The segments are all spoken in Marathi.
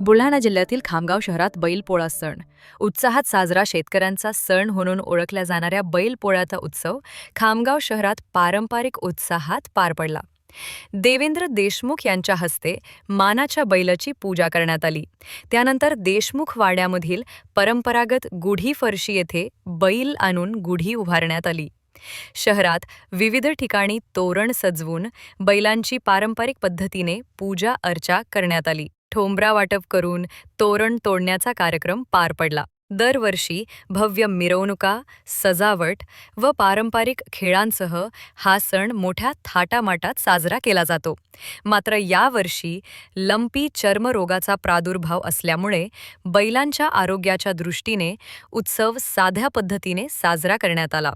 बुलढाणा जिल्ह्यातील खामगाव शहरात बैलपोळा सण. उत्साहात साजरा शेतकऱ्यांचा सण म्हणून ओळखल्या जाणाऱ्या बैलपोळ्याचा उत्सव खामगाव शहरात पारंपरिक उत्साहात पार पडला. देवेंद्र देशमुख यांच्या हस्ते मानाच्या बैलाची पूजा करण्यात आली. त्यानंतर देशमुख वाड्यामधील परंपरागत गुढी फरशी येथे बैल आणून गुढी उभारण्यात आली. शहरात विविध ठिकाणी तोरण सजवून बैलांची पारंपरिक पद्धतीने पूजा अर्चा करण्यात आली. ठोंबरा वाटप करून तोरण तोडण्याचा कार्यक्रम पार पडला. दरवर्षी भव्य मिरवणुका सजावट व पारंपरिक खेळांसह हा सण मोठ्या थाटामाटात साजरा केला जातो. मात्र यावर्षी लंपी चर्मरोगाचा प्रादुर्भाव असल्यामुळे बैलांच्या आरोग्याच्या दृष्टीने उत्सव साध्या पद्धतीने साजरा करण्यात आला.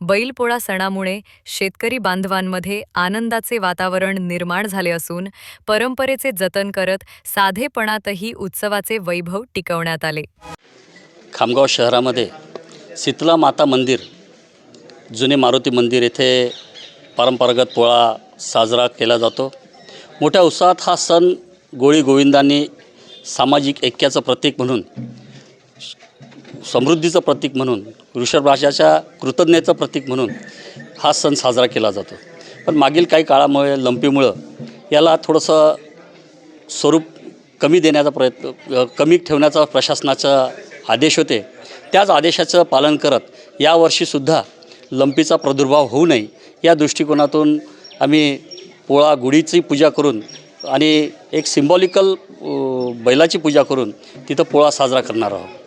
बैलपोळा सणामुळे शेतकरी बांधवांमध्ये आनंदाचे वातावरण निर्माण झाले असून परंपरेचे जतन करत साधेपणातही उत्सवाचे वैभव टिकवण्यात आले. खामगाव शहरामध्ये शीतला माता मंदिर जुने मारुती मंदिर येथे परंपरागत पोळा साजरा केला जातो. मोठ्या उत्साहात हा सण गोळी गोविंदांनी सामाजिक ऐक्याचं प्रतीक म्हणून समृद्धीचं प्रतीक म्हणून वृषभराशाच्या कृतज्ञतेचं प्रतीक म्हणून हा सण साजरा केला जातो. पण मागील काही काळामुळे लंपीमुळं याला थोडंसं स्वरूप कमी देण्याचा प्रयत्न कमी ठेवण्याचा प्रशासनाचा आदेश होते. त्याच आदेशाचं पालन करत यावर्षीसुद्धा लंपीचा प्रादुर्भाव होऊ नये या दृष्टिकोनातून आम्ही पोळा गुढीची पूजा करून आणि एक सिम्बॉलिकल बैलाची पूजा करून तिथं पोळा साजरा करणार आहोत.